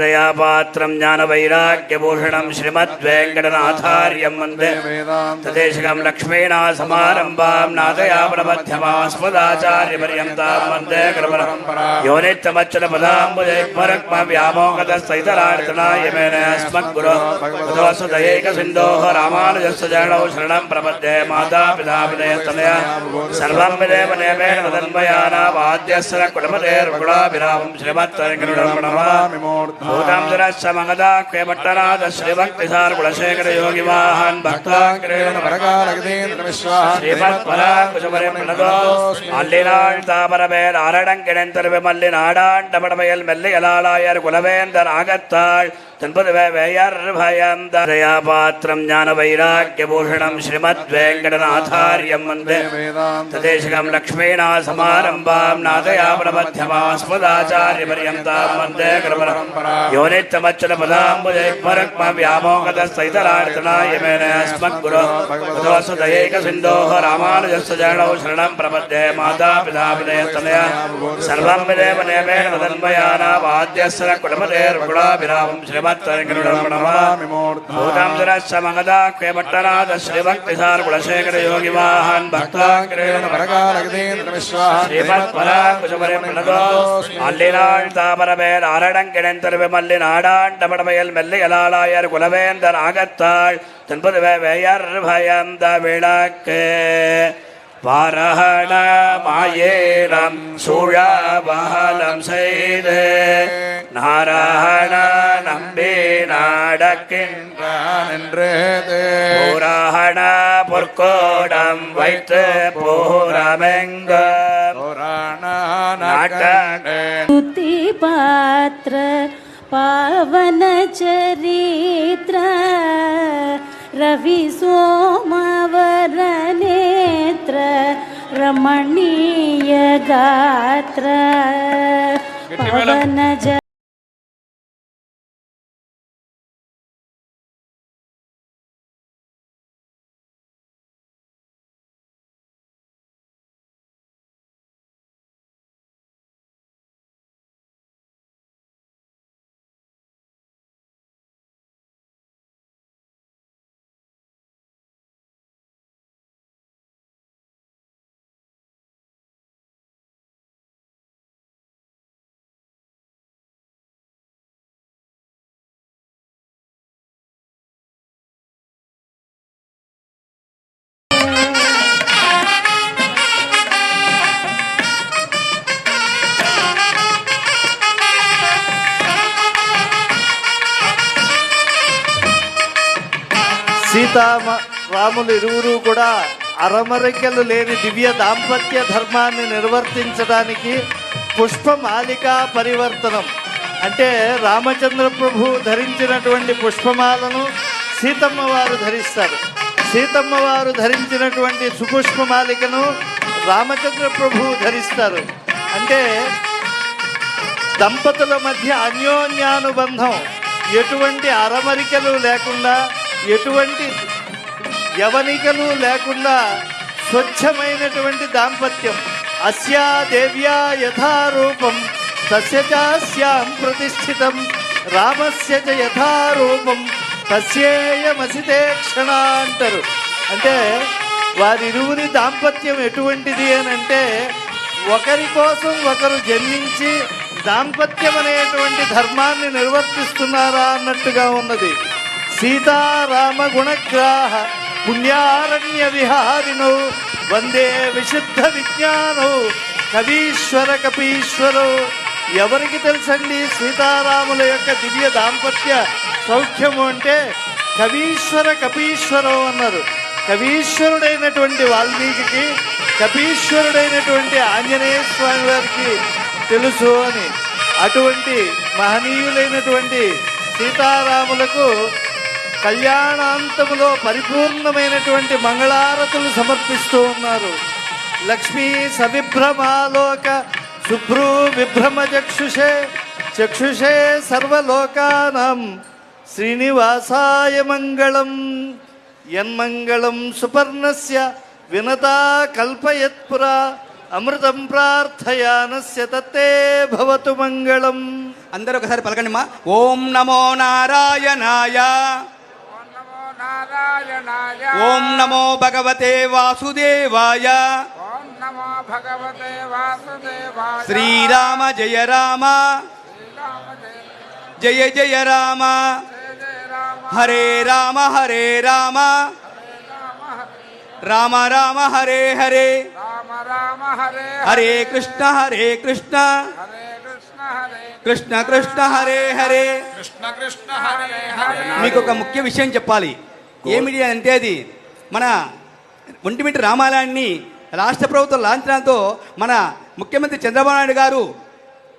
దయాపాత్రం జ్ఞానవైరాగ్యభూషణం శ్రీమద్వేంకటనాథార్యం వందే తదేశకం లక్ష్మీనా సమారంభాం నాదయాపరమధ్యమాస్మదాచార్యపర్యంతాం వందే కృపరం యోనిత్యమచ్చల పదాంబుజైపరక్మ వ్యామోహతస్థితరార్తనాయ మేన అస్మద్గురు భగవత్సదయేక సింధోః రామానుజస్య చరణౌ శరణం ప్రపద్యే మాతా పితా వినయస్తనయ भूतांजराश्चमगदाक्वेमट्टनाथ श्रीभक्तिसारगुणशेखरयोगिवाहान् भक्ताग्रेणपरकालगदेन्द्रविश्वाश्रीमत्पराकुशपरिप्रणदोल्लीलाழ்तापரமே நாடாண்டமடமையில் மெல்லியலாளாயர் குலவேந்தர் ஆகத்தாள் தென்பதுவே வேயர்பயந்ததயா பாத்திரம் ஞான வைராக்கிய பூஷணம் ஸ்ரீமத் வேங்கடநாதாரியம் வந்தே ததேசிகம் லக்ஷ்மீனா சமாரம்பாம் நாதயா பிரபத்தியமாஸ்மதாச்சாரிய பரியந்தாம் வந்தே கிருபரம்பரா വേയർ ഭയം ദയാപാത്രം ജ്ഞാനവൈരാഗ്യഭൂഷണം ശ്രീമദ്വേങ്കടനാഥാര്യം വന്ദേ തദ്ദേശകം ലക്ഷ്മീനാ സമാരംഭാം നാദയാപരമധ്യമാസ്മദാചാര്യപര്യന്താം വന്ദേ കൃപണം യോനിത്തമച്ചല പദാംബുജൈപരക്മ വ്യാമോഹതസ്ഥിതരാർത്തനായ മേന അസ്മദ്ഗുരു ഭഗവത്സദയേക സിന്ധോഃ രാമാനുജസ്യ ചരണൗ ശരണം പ്രപദ്യേ മാതാ പിതാ വിനയത്തനയ സർവം വിദേവ നേമേണ തദന്മയാനാ വാദ്യസ്ര കുടുംബദേർഗുണാഭിരാമം ശ്രീമത്വരങ്ങളുടമണമാമി ഭൂതാം ജനസ്യ മഗദാക്യമട്ടനാഥ ശ്രീഭക്തിസാര കുലശേഖര യോഗി വാഹൻ திருவிமல்லி நாடாண்ட மடமையல் மெல்லியலாளாயர் குலவேந்தர் ஆகத்தாள். தென்பது வேயர் பயந்த விளக்கு. வாரஹண மாயேரம் சூழாபலம் செய்து. நாராயண நம்பி நாடக்கின்றான் என்று பூராகண பொற்கோடம் வைத்து பூரமெங்க. புராண நாட்ட பாத்திர पात्र पावन चरित्र रवि సీతామ రాములు ఇరువురు కూడా అరమరికలు లేని దివ్య దాంపత్య ధర్మాన్ని నిర్వర్తించడానికి పుష్పమాలికా పరివర్తనం. అంటే రామచంద్ర ప్రభు ధరించినటువంటి పుష్పమాలను సీతమ్మ వారు ధరిస్తారు. సీతమ్మ వారు ధరించినటువంటి సుపుష్పమాలికను రామచంద్ర ప్రభు ధరిస్తారు. అంటే దంపతుల మధ్య అన్యోన్యానుబంధం ఎటువంటి అరమరికలు లేకుండా ఎటువంటి యవనికలు లేకుండా స్వచ్ఛమైనటువంటి దాంపత్యం. అస్యా దేవ్యా యథారూపం తస్యాం ప్రతిష్ఠితం. రామస్య చ యథారూపం తస్యేయమసితే క్షణ అంటారు. అంటే వారిరువురి దాంపత్యం ఎటువంటిది అని అంటే ఒకరి కోసం ఒకరు జన్మించి దాంపత్యం అనేటువంటి ధర్మాన్ని నిర్వర్తిస్తున్నారా అన్నట్టుగా ఉన్నది. సీతారామ గుణగ్రాహ పుణ్యారణ్య విహారిను వందే విశుద్ధ విజ్ఞాను కవీశ్వర కపీశ్వరు. ఎవరికి తెలుసండి సీతారాముల యొక్క దివ్య దాంపత్య సౌఖ్యము అంటే కవీశ్వర కపీశ్వరం అన్నారు. కవీశ్వరుడైనటువంటి వాల్మీకి కపీశ్వరుడైనటువంటి ఆంజనేయ స్వామి వారికి తెలుసు అని. అటువంటి మహనీయులైనటువంటి సీతారాములకు కళ్యాణాంతములో పరిపూర్ణమైనటువంటి మంగళారతులు సమర్పిస్తూ ఉన్నారు. లక్ష్మీ సవిభ్రమాలోక శుభ్రు విభ్రమ చక్షుషే చక్షుషే సర్వలోకానాం. శ్రీనివాసాయ మంగళం. యన్మంగళం సుపర్ణస్య వినతా కల్పయత్పురా అమృతం ప్రార్థయానస్య తత్తే భవతు మంగళం. అందరూ ఒకసారి పలకండి మా ఓం నమో నారాయణాయ. ఓం నమో భగవతే వాసుదేవాయ. ఓం నమో భగవతే వాసుదేవాయ. శ్రీరామ జయ రామ. శ్రీరామ జయ జయ జయ రామ. జయ జయ రామ. హరే రామ హరే రామ. రామ రామ హరే హరే. రామ రామ హరే హరే కృష్ణ హరే కృష్ణ. హరే కృష్ణ హరే కృష్ణ. కృష్ణ హరే హరే. కృష్ణ కృష్ణ హరే హరే. మీకు ఒక ముఖ్య విషయం చెప్పాలి. ఏమిటి అంటే అది? మన ఒంటిమిటి రామాలయాన్ని రాష్ట్ర ప్రభుత్వం లాంఛనంతో మన ముఖ్యమంత్రి చంద్రబాబు నాయుడు గారు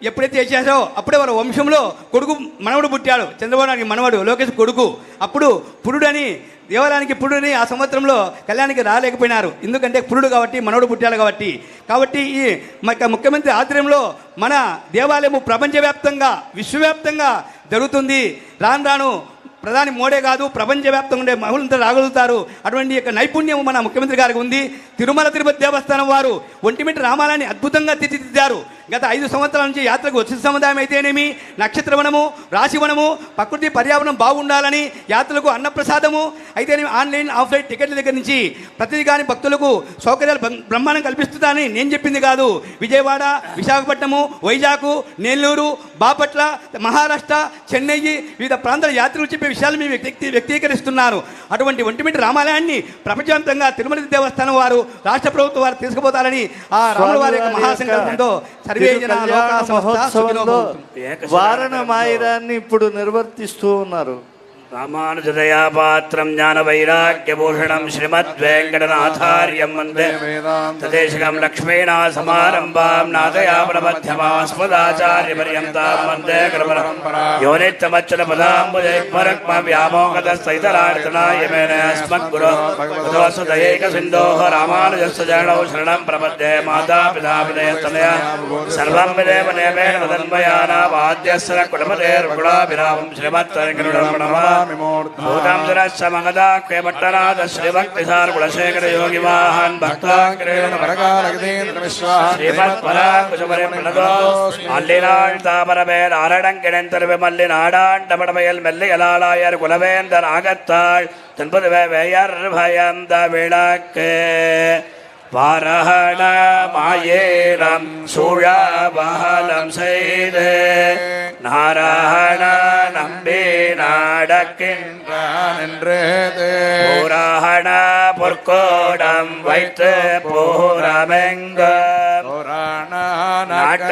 ఎప్పుడైతే చేశారో అప్పుడే వారి వంశంలో కొడుకు మనవడు పుట్టాడు. చంద్రబాబు నాయుడు మనవడు లోకేష్ కొడుకు. అప్పుడు పురుడని దేవాలయానికి పురుడని ఆ సంవత్సరంలో కళ్యాణానికి రాలేకపోయినారు. ఎందుకంటే పురుడు కాబట్టి మనవడు పుట్టాడు కాబట్టి. కాబట్టి ఈ ముఖ్యమంత్రి ఆధ్వర్యంలో మన దేవాలయము ప్రపంచవ్యాప్తంగా విశ్వవ్యాప్తంగా జరుగుతుంది. రాను రాను ప్రధాని మోడే కాదు ప్రపంచవ్యాప్తంగా ఉండే మహిళలంతా రాగలుగుతారు. అటువంటి యొక్క నైపుణ్యం మన ముఖ్యమంత్రి గారికి ఉంది. తిరుమల తిరుపతి దేవస్థానం వారు ఒంటిమిటి రామాలని అద్భుతంగా తీర్చిదిద్దారు. గత ఐదు సంవత్సరాల నుంచి యాత్రకు వచ్చిన సముదాయం అయితేనేమి? నక్షత్రవనము రాశివనము ప్రకృతి పర్యావరణం బాగుండాలని యాత్రలకు అన్నప్రసాదము. అయితేనేమి ఆన్లైన్ ఆఫ్లైన్ టికెట్ల దగ్గర నుంచి ప్రతిదీ కాని భక్తులకు సౌకర్యాలు బ్రహ్మ- బ్రహ్మాండం కల్పిస్తుందని నేను చెప్పింది కాదు. విజయవాడ విశాఖపట్నము వైజాగ్ నెల్లూరు బాపట్ల మహారాష్ట్ర చెన్నై వివిధ ప్రాంతాల యాత్రలు చెప్పే విషయాలు మేము వ్యక్తి వ్యక్తీకరిస్తున్నారు. అటువంటి ఒంటిమిటి రామాలయాన్ని ప్రపంచవ్యాప్తంగా తిరుమల దేవస్థానం వారు రాష్ట్ర ప్రభుత్వం వారు తీసుకుపోతారని ఆ రాముల వారి యొక్క మహాసంకల్పంతో సర్వే మహోత్సవంలో. వారణ మాయిరాన్ని ఇప్పుడు నిర్వర్తిస్తూ ఉన్నారు रामानुजदयापात्रं ज्ञानवैराग्यभूषणं श्रीमद्वेङ्कटनाथार्यं वंदे। तदेशिकं लक्ष्मीणा समारम्भां नाथयापणमध्यमास्मदाचार्यपर्यन्तां वंदे कृपरं यो नित्यमच्युतपदाम्बुजैपरक्मव्यामोहतस्तैतलार्चनायमेन अस्मद्गुरो तथोऽसुदयैकसिन्धोः रामानुजस्य जरणौ शरणं प्रपद्ये तन्मयानावाद्यस्य भूतांसरस्समगदा क्वेमट्टनाथ श्रीभक्तिसारगुणशेखरयोगिवाहान् भक्ताग्रेणपरकालगदेन्द्रविश्वाहाल्लीनाழ்तापरमे நாரணங் கிணைந்தருவிமல்லி நாடாண்டமடமையில் மெல்லியலாளாயர் குலவேந்தன் ஆகத்தாள் தென்பது வேயர் பயந்த விளக்கு வரஹண மாயேரம் சுழ செய்து நாராயண நிற்கின்றான் என்று புராண பொற்கோடம் வைத்து பூரமெங்க புராண நாட்ட